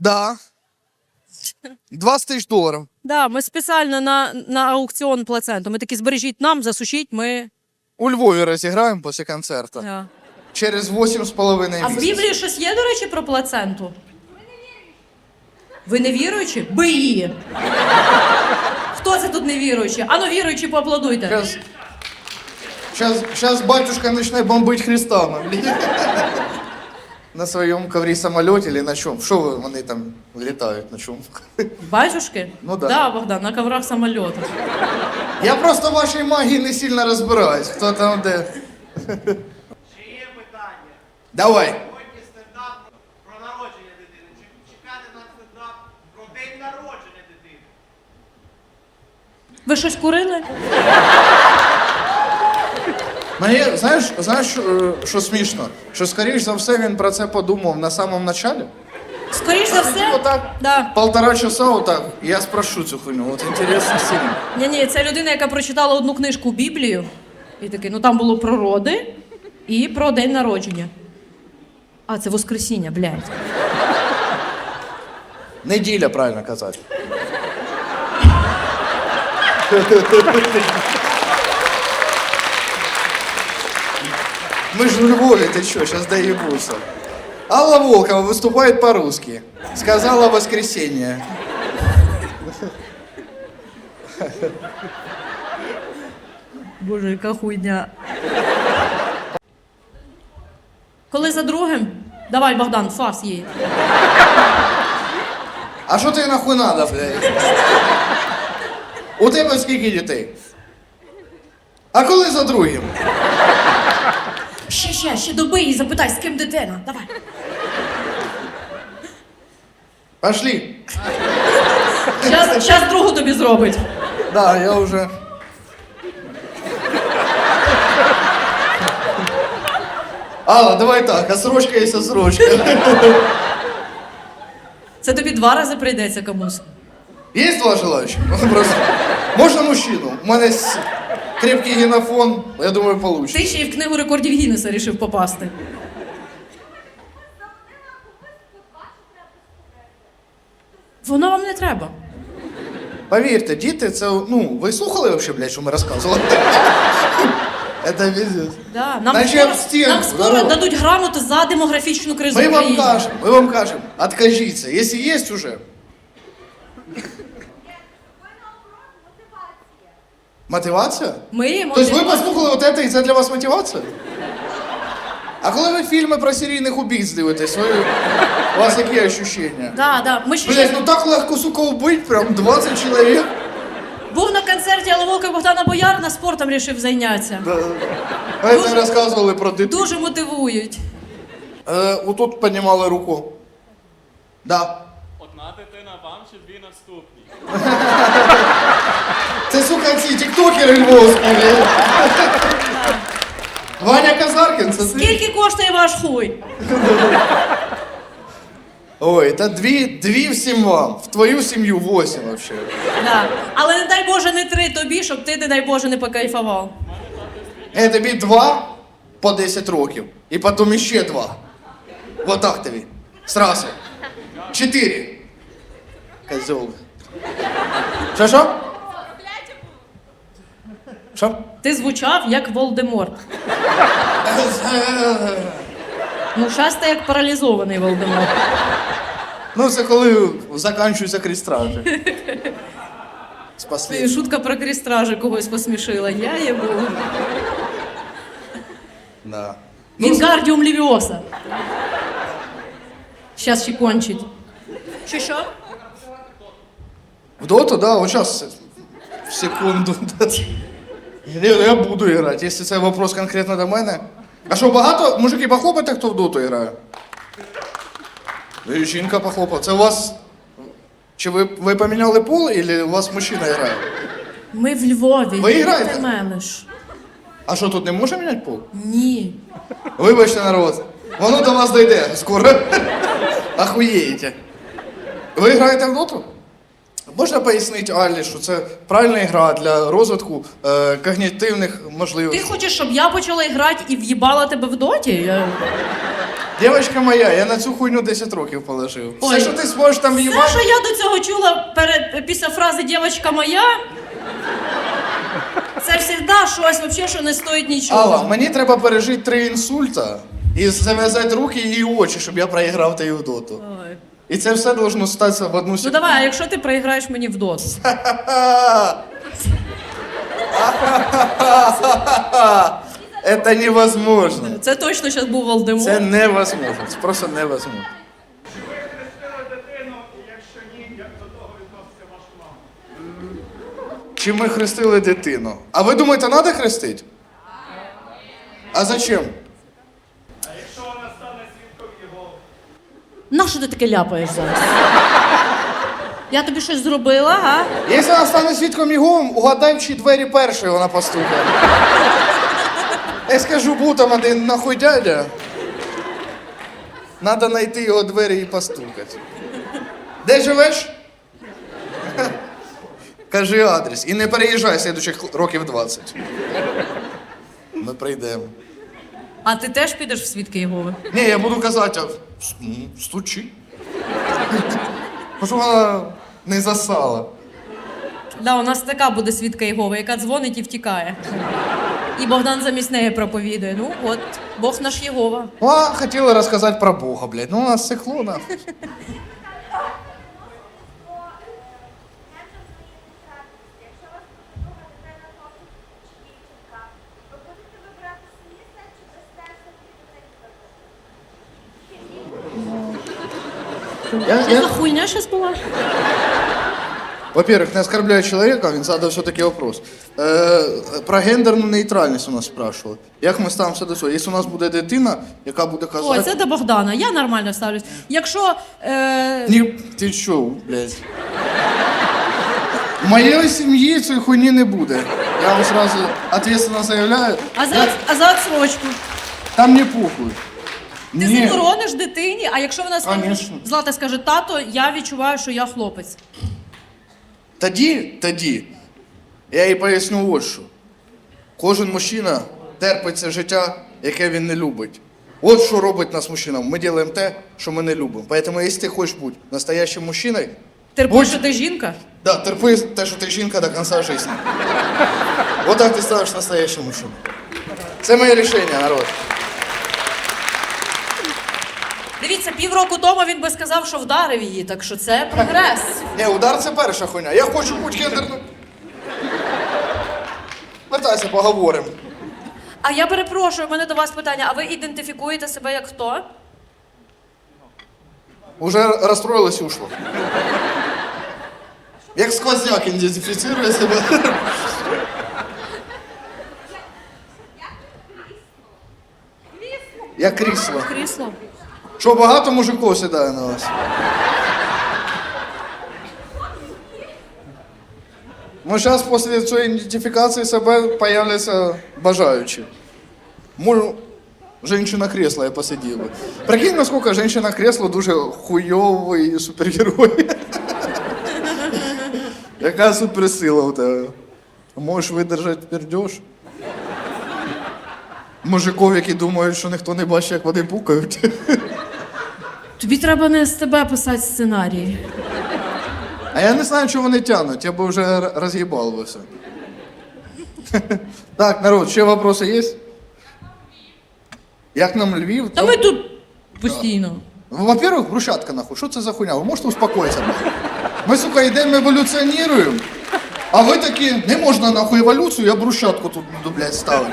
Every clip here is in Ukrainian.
Да. 20 тисяч доларів. Да, ми спеціально на, на аукціон плаценту. Ми такі збережіть нам, засушіть, ми. У Львові розіграємо після концерту. Да. Через 8,5 А в місяців. Біблії щось є, до речі, про плаценту? Ви не віруючі? Биї! Хто це тут не віруючі? Ану, віруючі, поаплодуйте. Сейчас, сейчас, сейчас батюшка начнет бомбить хрестами. блін. На своєму коврі самоліті или на чому? Що вони там літають на чому? Батюшки? Ну да. Да, Богдан, на коврах самольоту. Я просто в вашій магії не сильно розбираюсь. Хто там де. Ще є питання. Давай. Сьогодні стендап про народження дитини. Чи чекати на стендап про день народження дитини? Ви щось курили? Мені, знаєш, знаєш, що, е, що смішно? Що, скоріш за все, він про це подумав на самому началі. Скоріш за все. Отак. Да. Полтора часа отак. Я спрошу цю хуйню. От інтересно сильно. Ні, ні, це людина, яка прочитала одну книжку Біблію. І такий, ну там було про роди і про день народження. А, це Воскресіння, блядь. Неділя, правильно казати. Мы же в Львове, ты что, сейчас доебутся. Алла Волкова выступает по-русски. Сказала воскресенье. Боже, яка хуйня. Коли за другим? Давай, Богдан, фас їй. А що тобі нахуй надо, блядь? У тебе скільки дітей? А коли за другим? Ще, ще, ще добий і запитай, з ким дитина. Давай. Пошли. Щас, щас другу тобі зробить. Да, я уже. Алла, давай так, отсрочка есть отсрочка. Це тобі два рази прийдеться комусь. Есть два желающих? Ну, Просто. Можно мужчину? У мене с- крепкий генофон, я думаю, получится. Ти ще й в книгу рекордів Гіннеса рішив попасти. Воно вам не треба. Повірте, діти, це, ну, ви слухали вообще, блядь, що ми розказували? Это везет. Да, нам Наче скоро, стінку, нам скоро здорово. дадуть грамоту за демографічну кризу Ми в вам Україні. кажемо, ми вам кажемо, откажіться, якщо є уже. Мотивація? Ми. Тобто ви послухали от це і це для вас мотивація? А коли ви фільми про серійних убійць дивитесь, ви, у вас які ощущення? Да, да. Ми ще Блять, ну так легко, сука, убить, прям 20 чоловік. був на концерті Аловолка Богдана Боярна, спортом рішив зайнятися. Ви не розказували про дитину. Дуже мотивують. Е, отут піднімали руку. Да. Одна дитина вам чи дві наступні? Це, сука, ці тіктокери львовські. Ваня Казаркін, це ти? Скільки коштує ваш хуй? Ой, та дві, дві всім вам. В твою сім'ю восім вообще. Да. Але не дай Боже, не три тобі, щоб ти, не дай Боже, не покайфував. Е, тобі два по 10 років. І потім іще два. Вот так тобі. Сразу. Чотири. Козел. Що, що? Що? Ти звучав як Волдеморт. Ну, щас ти як паралізований Волдеморт. Ну, це коли закінчується крістражі. Спасли. Шутка про крістражі когось посмішила. Я єбу. Да. Вінгардіум лівіоса. Щас ще кончить. Що що? В доту, да, сейчас, в секунду. Да. Я, я буду грати, якщо це вопрос конкретно до мене. А що, багато мужики похлопайте, хто в доту грає? І жінка похлопала. Це у вас. Чи ви, ви поміняли пол, або у вас мужчина грає? Ми в Львові. Ви граєте? ти мелиш? А що, тут не може міняти пол? Ні. Вибачте, народ. Воно до вас дойде скоро. Ахуєєте. Ви граєте в доту? Можна пояснити Аллі, що це правильна гра для розвитку е, когнітивних Ти можливостей? хочеш, щоб я почала грати і в'їбала тебе в доті? Я... Дівчинка моя, я на цю хуйню 10 років положив. Ой. Все, що ти зможеш там Все, їбати. що я до цього чула перед, після фрази дівчинка моя, це завжди щось вообще, що не стоїть нічого. Алла, мені треба пережити три інсульта і зав'язати руки і очі, щоб я проіграв та в доту. Ой. І це все должно статися в одну Ну секунду. давай, а якщо ти проіграєш мені в дот? Это невозможно. Це точно зараз був Волдемор. Це невозможно. Це просто невозможно. Ви хрестили дитину, якщо ні, як до того відноситься ваша мама? Чи ми хрестили дитину? А ви думаєте, треба хрестити? А зачем? А якщо вона стане свідком його? На що ти таке ляпаєш зараз? Я тобі щось зробила, а? Якщо вона стане свідком його, угадай, в чиї двері першою вона постукає. Я скажу, був там один нахуй дядя. Надо знайти його двері і постукати. Де живеш? Кажи адрес. І не переїжджай слідучих років 20. Ми прийдемо. А ти теж підеш в свідки Єгови? Ні, я буду казати, а, м, стучи. Тому вона не засала. Да, у нас така буде свідка Єгови, яка дзвонить і втікає. І Богдан замість неї проповідує. Ну от, Бог наш Єгова. Ну, а хотіла розказати про Бога, блядь. Ну, у нас сихло, нахуй. Якщо вас друга дитина хлопчик чи дівчинка, ви будете вибирати сумісне чи дасте собі дитині Я, я, за хуйня зараз була? во-первых, не оскорбляю человека, він задав все-таки вопрос. Е, про гендерну нейтральність у нас спрашивали. Як ми ставимося до цього? Якщо у нас буде дитина, яка буде казати... Ой, це до Богдана. Я нормально ставлюсь. Якщо. Е... Ні, ти що, блядь? В моєї сім'ї цієї хуйні не буде. Я вам сразу ответственно заявляю. А за, Я- а за отсрочку? Там не похуй. Ти Ні. заборониш дитині, а якщо вона скаже, Конечно. Злата скаже, тато, я відчуваю, що я хлопець. Тоді, тоді, я їй поясню ось що. Кожен мужчина терпить це життя, яке він не любить. От що робить нас мужчинам. Ми робимо те, що ми не любимо. Поэтому, якщо ти хочеш бути настоящим мужчиною, Терпиш, Будь- що ти жінка? да, терпи те, що ти жінка до кінця життя. Вот так ти ставиш настоящим мужчиною. Це моє рішення, народ. Дивіться, півроку тому він би сказав, що вдарив її, так що це прогрес. Ні, удар це перша хуйня. Я хочу бути гендерним. Вертайся, поговоримо. А я перепрошую, в мене до вас питання. А ви ідентифікуєте себе як хто? Уже розстроїлось і ушло. Як сквозняк ідентифіцирує себе. Як крісло. Крісло. Що багато мужиків сідає на вас? Ну, зараз після цієї ідентифікації себе появляться бажаючі. Можу, женщина кресло я посидів. Прикинь, наскільки женщина кресло дуже хуйовий супергерой. Яка суперсила у тебе? Можеш видержати пердеж? Мужиків, які думають, що ніхто не бачить, як вони пукають. Тобі треба не з тебе писати сценарії. А я не знаю, чого вони тянуть, я би вже р- роз'їбав би все. Так, народ, ще вопроси є? Як нам Львів? Та ми тут постійно. Во-первых, брусчатка нахуй. Що це за хуйня? Ви можете успокоїтися? нахуй? Ми, сука, йдемо еволюціонуємо, а ви такі, не можна нахуй еволюцію, я брусчатку тут буду, блядь, ставити.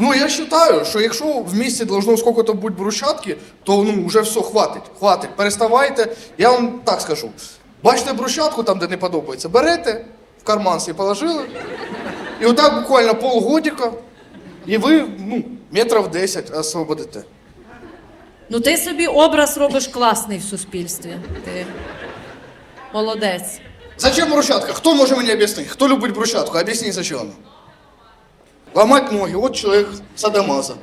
Ну, я вважаю, що якщо в місті должно сколько-то бути брусчатки, то ну вже все, хватить, хватить. Переставайте. Я вам так скажу. Бачите брусчатку там, де не подобається, берете, в карман собі положили, і отак буквально полгодика, і ви ну, метрів 10 освободите. Ну ти собі образ робиш класний в суспільстві. Ти молодець. Зачем брусчатка? Кто может мне объяснить? Кто любит брусчатку? Объясни, зачем. Ломать ноги. Вот человек садомаза.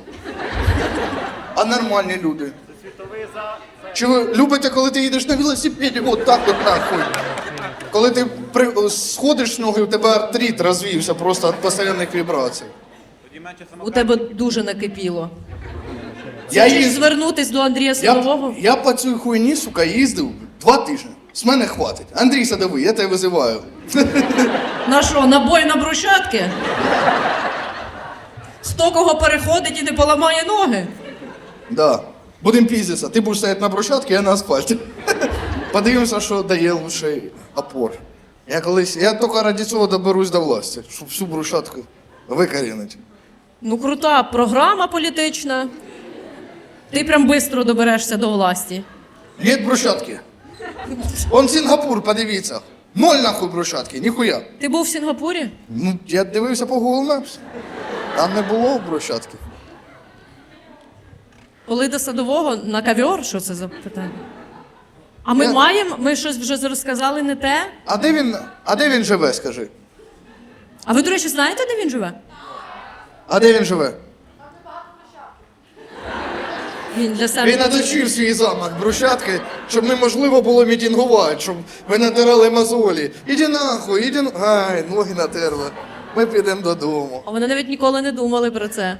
А нормальні люди. Чи ви любите, коли ти їдеш на велосипеді, от так от нахуй. Коли ти при... сходиш з ноги, у тебе артрит розвівся просто від постійних вібрацій. У тебе дуже накипіло. Я Хочеш їз- звернутись до Андрія Я, Садового? я по цій хуйні, сука, їздив два тижні. З мене хватить. Андрій Садовий, я тебе визиваю. На що, набой на брусчатки? Хто кого переходить і не поламає ноги? Да. Будем піздитися. Ти будеш стояти на брусчатці, я на асфальті. Подивимося, що дає лучший опор. Я колись, я тільки раді цього доберусь до власті, щоб всю брусчатку викорінити. Ну, крута програма політична. Ти прям швидко доберешся до власті. Нет брусчатки. Он Сінгапур, подивіться. Ноль нахуй брусчатки, ніхуя. Ти був в Сінгапурі? Ну, я дивився по Google Maps. Там не було брусчатки. Коли до садового на кавьор? Що це за питання? А ми Я- маємо, ми щось вже розказали не те. А де він, а де він живе, скажи? А ви, до речі, знаєте, де він живе? А де він живе? Він для себе. Він оточив свій замок брусчатки, щоб неможливо було мітингувати, щоб ви натирали мозолі. Іди нахуй, іди. на- Ай, ноги натерли. Ми підемо додому. А вони навіть ніколи не думали про це.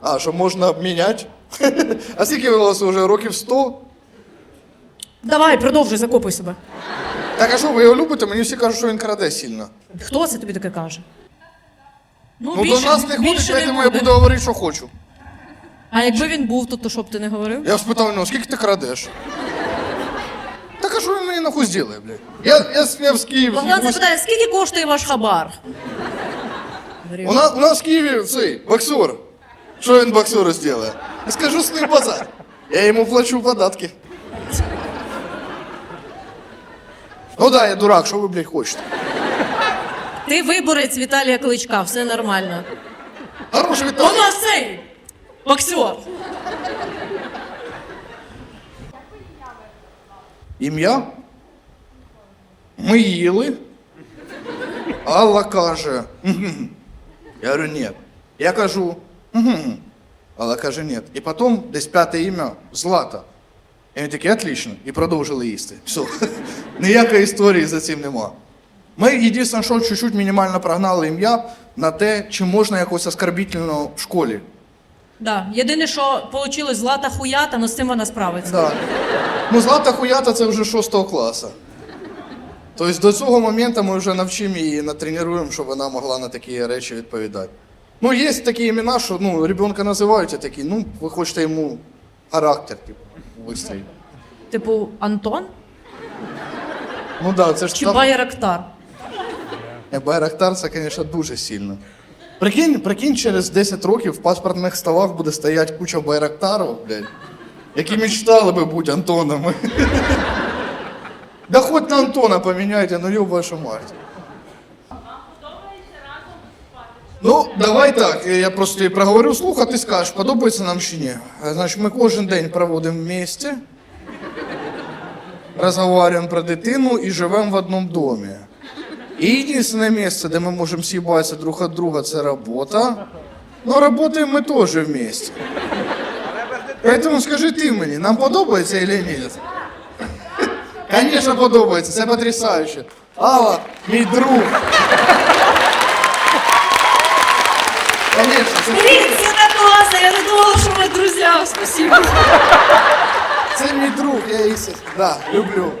А, що можна обміняти? А скільки у вас вже років 100? Давай, продовжуй, закопуй себе. Так а що, ви його любите? Мені всі кажуть, що він краде сильно. Хто це тобі таке каже? Ну, до нас не ходить, більше не тому я буде. буду говорити, що хочу. А якби він був тут, то що б ти не говорив? Я спитав ну, скільки ти крадеш? Так а що він мені нахуй зробить, блядь? Я, я, я в Києві. Богдан запитає, скільки коштує ваш хабар? У нас, у нас в Києві цей боксер. Що він боксеру зробить? Скажу ним базар. Я йому плачу податки. Ну да, я дурак, що ви, блядь, хочете? Ти виборець Віталія Кличка, все нормально. Хороший У Віталій. нас цей боксер. Ім'я? Ми їли. Алла каже. «Мгм». Я говорю, ні. Я кажу, «Мгм». Алла каже, ні. І потім десь п'яте ім'я Злата. І він такий, отлично. І продовжили їсти. Все. Ніякої історії за цим нема. Ми єдине, що чуть-чуть мінімально прогнали ім'я на те, чи можна якось оскорбительно в школі. Да. Єдине, що вийшло злата хуята, але з цим вона справиться. Да. Ну, Злата Хуята це вже 6 класу. Тобто до цього моменту ми вже навчимо її, натренуємо, щоб вона могла на такі речі відповідати. Ну, є такі імена, що ну, ребенка називають, а такі, ну, ви хочете йому характер, типу, вистроїти. Типу Антон Ну да, це ж чи там- Байрактар? Е, Байрактар це, звісно, дуже сильно. Прикинь, прикинь, через 10 років в паспортних столах буде стояти куча байрактарів, блядь, які мечтали би бути Антонами. Да хоть на Антона поміняйте, ну ёб вашу мать. Ну, давай так, я просто їй проговорю слух, а ти скажеш, подобається нам чи ні. Е, Значить, ми кожен день проводимо вместе, розговорюємо про дитину і живемо в одному домі. І єдине місце, де ми можемо съебатися друг від друга, це робота. Ну, работаем ми теж вместе. Поэтому скажи ти мені, нам подобається или ні? Конечно, подобається, це потрясающе. Алла, мій друг. Конечно, це, Блін, так класно, я не думала, що ми друзі. Спасибо. це мій друг, я її, да, люблю.